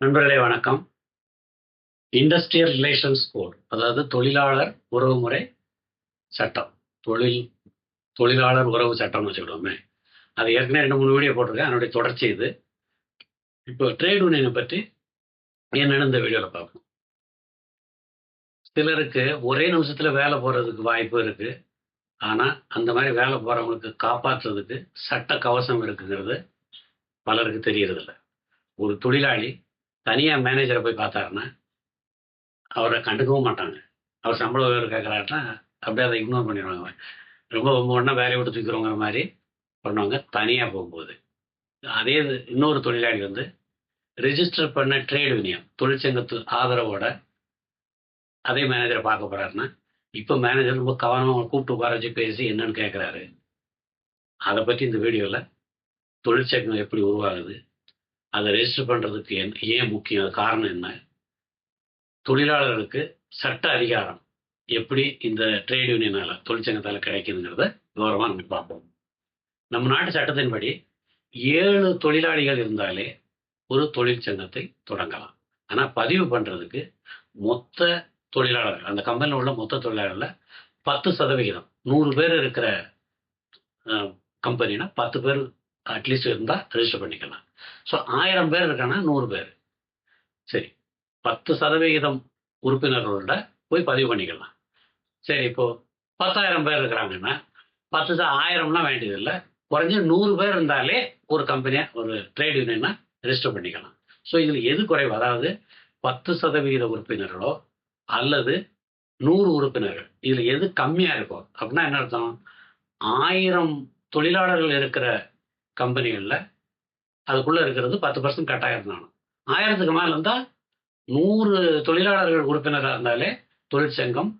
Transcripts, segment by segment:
நண்பர்களே வணக்கம். Industrial relations code அதாவது தொழிலாளர் உறவுமுறை சட்டம். தொழில் தொழிலாளர் உறவு சட்டம்னு வச்சுக்கிட்டோமே. அது ஏற்கனவே ரெண்டு மூணு வீடியோ போட்டிருக்கேன். அதனுடைய தொடர்ச்சி இது. இப்போ ட்ரேட் யூனியனை பற்றி என்னென்னு இந்த வீடியோவில் பார்ப்போம். சிலருக்கு ஒரே நிமிஷத்தில் வேலை போகிறதுக்கு வாய்ப்பு இருக்குது ஆனால் அந்த மாதிரி வேலை போகிறவங்களுக்கு காப்பாற்றுறதுக்கு சட்ட கவசம் இருக்குங்கிறது பலருக்கு தெரியறதில்ல. ஒரு தொழிலாளி தனியாக மேனேஜரை போய் பார்த்தாருன்னா அவரை கண்டுக்கவும் மாட்டாங்க. அவர் சம்பள உயர்வு கேட்குறாருன்னா அப்படியே அதை இக்னோர் பண்ணிடுவாங்க ரொம்ப ரொம்ப ஒன்றா வேலையை விட்டு தூக்கிறவங்கிற மாதிரி பண்ணுவாங்க தனியாக போகும்போது. அதே இது இன்னொரு தொழிலாளி வந்து ரிஜிஸ்டர் பண்ண ட்ரேட் யூனியன் தொழிற்சங்கத்து ஆதரவோட அதே மேனேஜரை பார்க்க போகிறாருன்னா இப்போ மேனேஜர் ரொம்ப கவனமாக கூப்பிட்டு உட்கார வச்சு பேசி என்னன்னு கேட்குறாரு. அதை பற்றி இந்த வீடியோவில் தொழிற்சங்கம் எப்படி உருவாகுது அதை ரெஜிஸ்டர் பண்ணுறதுக்கு என் ஏன் முக்கியம்? காரணம் என்ன? தொழிலாளர்களுக்கு சட்ட அதிகாரம் எப்படி இந்த ட்ரேட் யூனியனால தொழிற்சங்கத்தால் கிடைக்குதுங்கிறத விவரமாக நம்ம பார்ப்போம். நம்ம நாட்டு சட்டத்தின்படி ஏழு தொழிலாளிகள் இருந்தாலே ஒரு தொழிற்சங்கத்தை தொடங்கலாம். ஆனால் பதிவு பண்ணுறதுக்கு மொத்த தொழிலாளர்கள் அந்த கம்பெனியில் உள்ள மொத்த தொழிலாளர்களில் பத்து சதவிகிதம் நூறு பேர் இருக்கிற கம்பெனினா பத்து பேர் அட்லீஸ்ட் இருந்தால் ரெஜிஸ்டர் பண்ணிக்கலாம். ஸோ ஆயிரம் பேர் இருக்காங்கன்னா நூறு பேர். சரி பத்து சதவிகிதம் உறுப்பினர்களோட போய் பதிவு பண்ணிக்கலாம். சரி இப்போ பத்தாயிரம் பேர் இருக்கிறாங்கன்னா பத்து ச- ஆயிரம்லாம் வேண்டியதில்லை. குறைஞ்ச நூறு பேர் இருந்தாலே ஒரு கம்பெனியை ஒரு ட்ரேட் யூனியனை ரெஜிஸ்டர் பண்ணிக்கலாம். ஸோ இதில் எது குறைவு? அதாவது பத்து சதவிகித உறுப்பினர்களோ அல்லது நூறு உறுப்பினர்கள் இதில் எது கம்மியாக இருக்கோ அப்படின்னா என்ன அர்த்தம்? ஆயிரம் தொழிலாளர்கள் இருக்கிற கம்பெனிகளில் அதுக்குள்ளே இருக்கிறது பத்து பர்சன்ட் கட்டாயம் நானும் ஆயிரத்துக்கு மேலே இருந்தால் நூறு தொழிலாளர்கள் உறுப்பினராக இருந்தாலே தொழிற்சங்கம்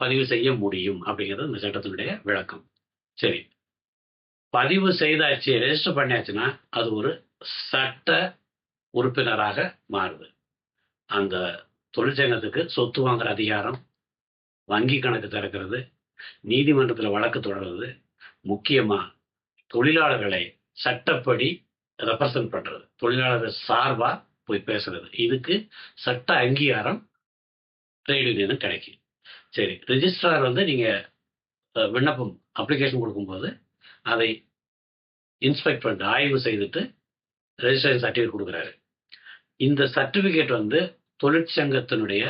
பதிவு செய்ய முடியும் அப்படிங்கிறது இந்த சட்டத்தினுடைய விளக்கம். சரி. பதிவு செய்தாச்சு ரெஜிஸ்டர் பண்ணியாச்சுன்னா அது ஒரு சட்ட உறுப்பினராக மாறுது. அந்த தொழிற்சங்கத்துக்கு சொத்து வாங்குற அதிகாரம் வங்கி கணக்கு திறக்கிறது நீதிமன்றத்தில் வழக்கு தொடர்றது முக்கியமாக தொழிலாளர்களை சட்டப்படி ரெப்ரசன்ட் பண்றது. தொழிலாளர் சார்பா போய் பேசுறது. இதுக்கு சட்ட அங்கீகாரம் ட்ரேட் யூனியன் கிடைக்கும். சரி ரிஜிஸ்ட்ரார் வந்து நீங்க விண்ணப்பம் அப்ளிகேஷன் கொடுக்கும்போது அதை இன்ஸ்பெக்ட் பண்ணிட்டு ஆய்வு செய்துட்டு ரெஜிஸ்ட்ரேஷன் சர்டிஃபிகேட் கொடுக்குறாரு. இந்த சர்டிஃபிகேட் வந்து தொழிற்சங்கத்தினுடைய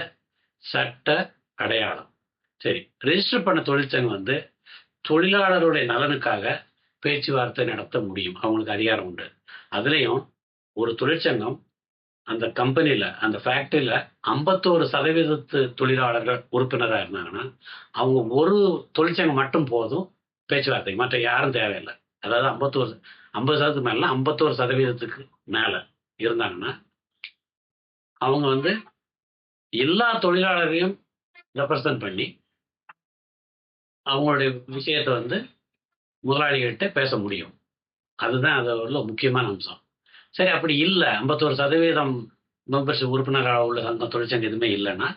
சட்ட அடையாளம். சரி ரெஜிஸ்டர் பண்ண தொழிற்சங்கம் வந்து தொழிலாளருடைய நலனுக்காக பேச்சுவார்த்தை நடத்த முடியும். அவங்களுக்கு அதிகாரம் உண்டு. அதுலேயும் ஒரு தொழிற்சங்கம் அந்த கம்பெனியில் அந்த ஃபேக்ட்ரியில் ஐம்பத்தோரு சதவீதத்து தொழிலாளர்கள் உறுப்பினராக இருந்தாங்கன்னா அவங்க ஒரு தொழிற்சங்கம் மட்டும் போதும் பேச்சுவார்த்தை மற்ற யாரும் தேவையில்லை. அதாவது ஐம்பத்தோரு ஐம்பது சதவீதத்துக்கு மேலே ஐம்பத்தோரு சதவீதத்துக்கு மேலே இருந்தாங்கன்னா அவங்க வந்து எல்லா தொழிலாளரையும் ரெப்ரசன்ட் பண்ணி அவங்களுடைய விஷயத்தை வந்து முதலாளிகிட்ட பேச முடியும். அதுதான் அது உள்ள முக்கியமான அம்சம். சரி அப்படி இல்லை. ஐம்பத்தோரு சதவீதம் மெம்பர்ஷிப் உறுப்பினராக உள்ள சங்கம் தொழிற்சங்கம் எதுவுமே இல்லைன்னா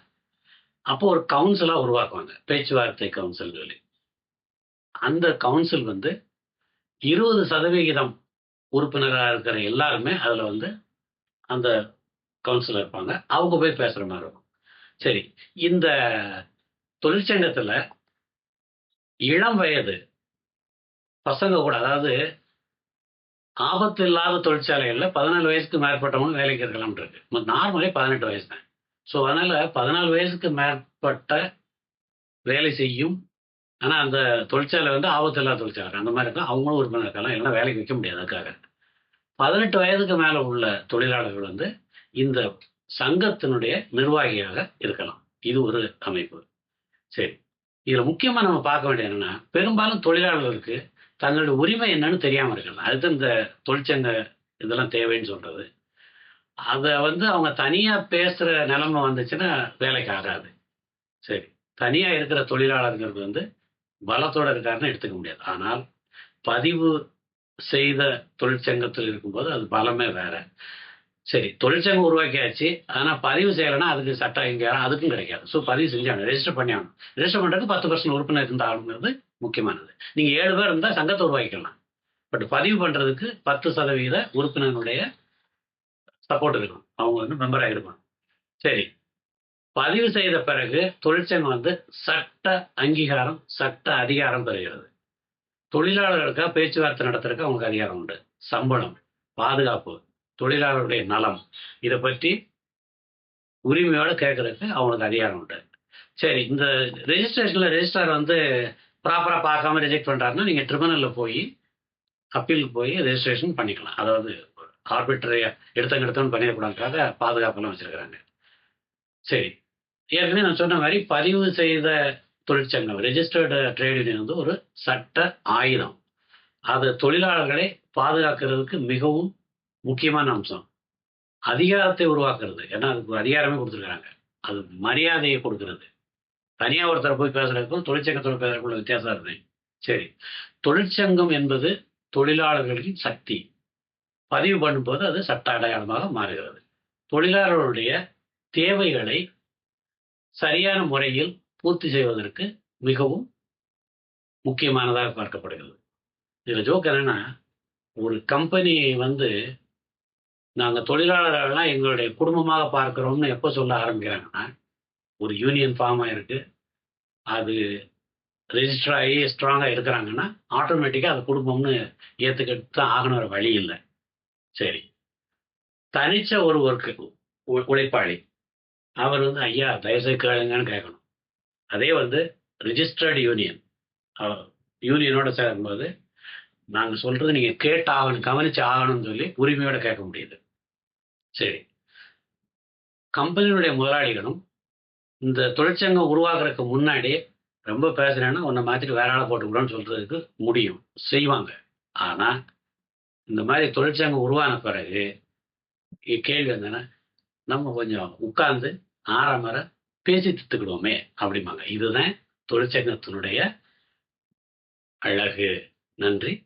அப்போ ஒரு கவுன்சிலாக உருவாக்குவாங்க பேச்சுவார்த்தை கவுன்சில் சொல்லி அந்த கவுன்சில் வந்து இருபது சதவிகிதம் உறுப்பினராக இருக்கிற எல்லாருமே அதில் வந்து அந்த கவுன்சிலர் இருப்பாங்க. அவங்க போய் பேசுகிற மாதிரி இருக்கும். சரி இந்த தொழிற்சங்கத்தில் இளம் வயது பசங்க கூட அதாவது ஆபத்து இல்லாத தொழிற்சாலைகளில் பதினாலு வயசுக்கு மேற்பட்டவங்க வேலைக்கு இருக்கலாம் இருக்கு. நார்மலே பதினெட்டு வயசு தான். ஸோ அதனால பதினாலு வயசுக்கு மேற்பட்ட வேலை செய்யும். ஆனால் அந்த தொழிற்சாலை வந்து ஆபத்து இல்லாத தொழிற்சாலை அந்த மாதிரி இருக்கும் அவங்களும் உறுப்பினர் இருக்கலாம். இல்லைன்னா வேலைக்கு வைக்க முடியாது. அதுக்காக. பதினெட்டு வயதுக்கு மேலே உள்ள தொழிலாளர்கள் வந்து இந்த சங்கத்தினுடைய நிர்வாகியாக இருக்கலாம். இது ஒரு அமைப்பு. சரி. இதில் முக்கியமாக நம்ம பார்க்க வேண்டியது என்னன்னா பெரும்பாலும் தொழிலாளர்களுக்கு தங்களுடைய உரிமை என்னன்னு தெரியாமல் இருக்கலாம் அதுதான் இந்த தொழிற்சங்க இதெல்லாம் தேவைன்னு சொல்றது. அதை வந்து அவங்க தனியாக பேசுகிற நிலைமை வந்துச்சுன்னா வேலைக்கு ஆகாது. சரி. தனியாக இருக்கிற தொழிலாளர்கள் வந்து பலத்தோடு இருக்காருன்னு எடுத்துக்க முடியாது. ஆனால் பதிவு செய்த தொழிற்சங்கத்தில் இருக்கும்போது அது பலமே வேற. சரி. தொழிற்சங்கம் உருவாக்கியாச்சு. ஆனால் பதிவு செய்யலைன்னா அதுக்கு சட்ட அங்கீகாரம் அதுக்கும் கிடைக்காது. ஸோ பதிவு செஞ்சாங்க. ரெஜிஸ்டர் பண்ணி ஆகணும் ரெஜிஸ்டர் பண்ணுறதுக்கு பத்து பர்சன்ட் உறுப்பினர் இருந்தாலுங்கிறது முக்கியமானது. நீங்கள் ஏழு பேர் இருந்தால் சங்கத்தை உருவாக்கிக்கலாம். பட் பதிவு பண்ணுறதுக்கு பத்து சதவீத உறுப்பினருடைய சப்போர்ட் இருக்கணும். அவங்க வந்து மெம்பராக இருக்கணும். சரி. பதிவு செய்த பிறகு தொழிற்சங்கம் வந்து சட்ட அங்கீகாரம் சட்ட அதிகாரம் பெறுகிறது. தொழிலாளர்களுக்காக பேச்சுவார்த்தை நடத்துறதுக்கு அவங்களுக்கு அதிகாரம் உண்டு. சம்பளம் பாதுகாப்பு தொழிலாளருடைய நலம். இதை பற்றி உரிமையோடு கேட்கறதுக்கு அவங்களுக்கு அதிகாரம் உண்டு. சரி இந்த ரெஜிஸ்ட்ரேஷனில் ரெஜிஸ்ட்ரார் வந்து ப்ராப்பராக பார்க்காம ரிஜெக்ட் பண்ணுறாருன்னா நீங்கள் ட்ரிபுனலில் போய் அப்பீலுக்கு போய் ரெஜிஸ்ட்ரேஷன் பண்ணிக்கலாம். அதாவது ஆர்பிட்டரை எடுத்தங்க எடுத்தோன்னு பண்ணிடக்கூடாதுக்காக பாதுகாப்பெல்லாம் வச்சுருக்கிறாங்க. சரி. ஏற்கனவே நான் சொன்ன மாதிரி பதிவு செய்த தொழிற்சங்கம் ரெஜிஸ்டர்டு ட்ரேட் யூனியன் வந்து ஒரு சட்ட ஆயுதம். அது தொழிலாளர்களை பாதுகாக்கிறதுக்கு மிகவும் முக்கியமான அம்சம். அதிகாரத்தை உருவாக்குறது. ஏன்னா அதுக்கு ஒரு அதிகாரமே கொடுத்துருக்குறாங்க. அது மரியாதையை கொடுக்கறது. தனியாக ஒருத்தர் போய் பேசுறதுக்கும் தொழிற்சங்கத்தோட பேசுறதுக்குள்ள வித்தியாசம் இருக்கு. சரி. தொழிற்சங்கம் என்பது தொழிலாளர்களின் சக்தி. பதிவு பண்ணும்போது அது சட்ட அடையாளமாக மாறுகிறது. தொழிலாளர்களுடைய தேவைகளை சரியான முறையில் பூர்த்தி செய்வதற்கு மிகவும் முக்கியமானதாக பார்க்கப்படுகிறது. இதில் ஜோக் என்னன்னா ஒரு கம்பெனி வந்து நாங்கள் தொழிலாளர்கள்லாம் எங்களுடைய குடும்பமாக பார்க்குறோம்னு எப்போ சொல்ல ஆரம்பிக்கிறாங்கன்னா ஒரு யூனியன் ஃபார்ம் ஆயிருக்கு அது ரெஜிஸ்டர் ஆகி ஸ்ட்ராங்காக இருக்கிறாங்கன்னா ஆட்டோமேட்டிக்காக அது குடும்பம்னு ஏற்றுக்கிட்டு தான் ஆகணுற வழி இல்லை. சரி. தனிச்ச ஒரு ஒர்க்கு உழைப்பாளி. அவர் வந்து ஐயா தயவுசெய்து கேளுங்கன்னு கேட்கணும். அதே வந்து ரிஜிஸ்டர்டு யூனியன் யூனியனோட சேரும்போது நாங்கள் சொல்கிறது நீங்கள் கேட்டு ஆகணும் கவனித்து ஆகணும்னு சொல்லி உரிமையோட கேட்க முடியுது. சரி. கம்பெனியுடைய முதலாளிகளும் இந்த தொழிற்சங்கம் உருவாக்குறதுக்கு முன்னாடி ரொம்ப பேசுறேன்னா உன்னை மாற்றிட்டு வேற ஆளை போட்டுக்கிறோன்னு சொல்றதுக்கு முடியும். செய்வாங்க. ஆனால் இந்த மாதிரி தொழிற்சங்கம் உருவான பிறகு கேள்வி என்னன்னா நம்ம கொஞ்சம் உட்கார்ந்து ஆறாமர பேசி தித்துக்கிடுவோமே அப்படிம்பாங்க. இதுதான் தொழிற்சங்கத்தினுடைய அழகு. நன்றி.